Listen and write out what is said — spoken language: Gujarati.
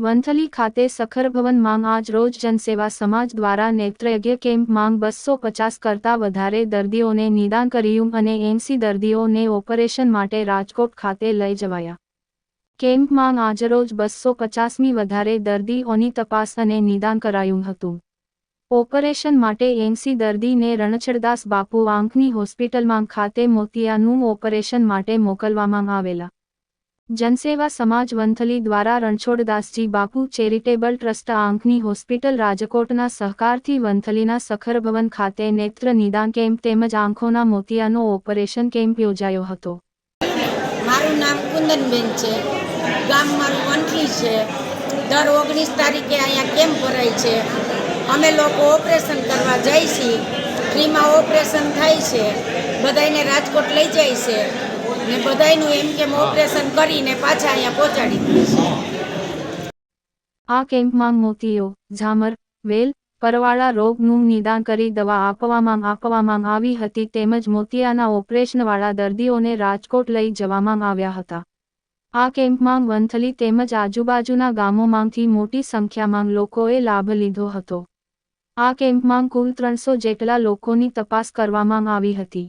વંથલી ખાતે સખર ભવન માંગ આજ રોજ જનસેવા સમાજ દ્વારા નેત્રયજ્ઞ કેમ્પ માંગ બસો પચાસ કરતાં વધારે દર્દીઓને નિદાન કર્યું અને એમસી દર્દીઓને ઓપરેશન માટે રાજકોટ ખાતે લઈ જવાયા. કેમ્પ માંગ આજરોજ બસો પચાસમી વધારે દર્દીઓની તપાસ અને નિદાન કરાયું હતું. ઓપરેશન માટે એમસી દર્દીને રણછડદાસ બાપુ આંખની હોસ્પિટલમાં ખાતે મોતિયાનું ઓપરેશન માટે મોકલવામાં આવેલા. જનસેવા સમાજ વંથલી દ્વારા રણછોડદાસજી બાપુ ચેરિટેબલ ટ્રસ્ટ આંખની હોસ્પિટલ રાજકોટના સહકારથી વંથલીના સખરભવન ખાતે નેત્ર નિદાન કેમ્પ તેમજ આંખોના મોતિયાનો ઓપરેશન કેમ્પ યોજાયો હતો. મારું નામ કુંદનબેન છે. ગામ મારું વંથલી છે. દર ઓગણીસ તારીખે અહીંયા કેમ્પ ભરાય છે. અમે લોકો ઓપરેશન કરવા જઈશી ફ્રીમાં ઓપરેશન થાય છે. બધાયને રાજકોટ લઈ જાય છે. ને બધાયનું એમ કેમ ઓપરેશન કરીને પાછા અહીંયા પહોંચાડી આ કેમ્પમાં મોતીઓ, ઝામર, વેલ, પરવાળા રોગનું નિદાન કરી દવા આપવામાં આપવામાં આવી હતી તેમજ મોતિયાના ઓપરેશનવાળા દર્દીઓને રાજકોટ લઈ જવામાં આવ્યા હતા. આ કેમ્પમાં વંથલી તેમજ આજુબાજુના ગામોમાંથી મોટી સંખ્યામાં લોકોએ લાભ લીધો હતો. આ કેમ્પમાં કુલ ત્રણસો જેટલા લોકોની તપાસ કરવામાં આવી હતી.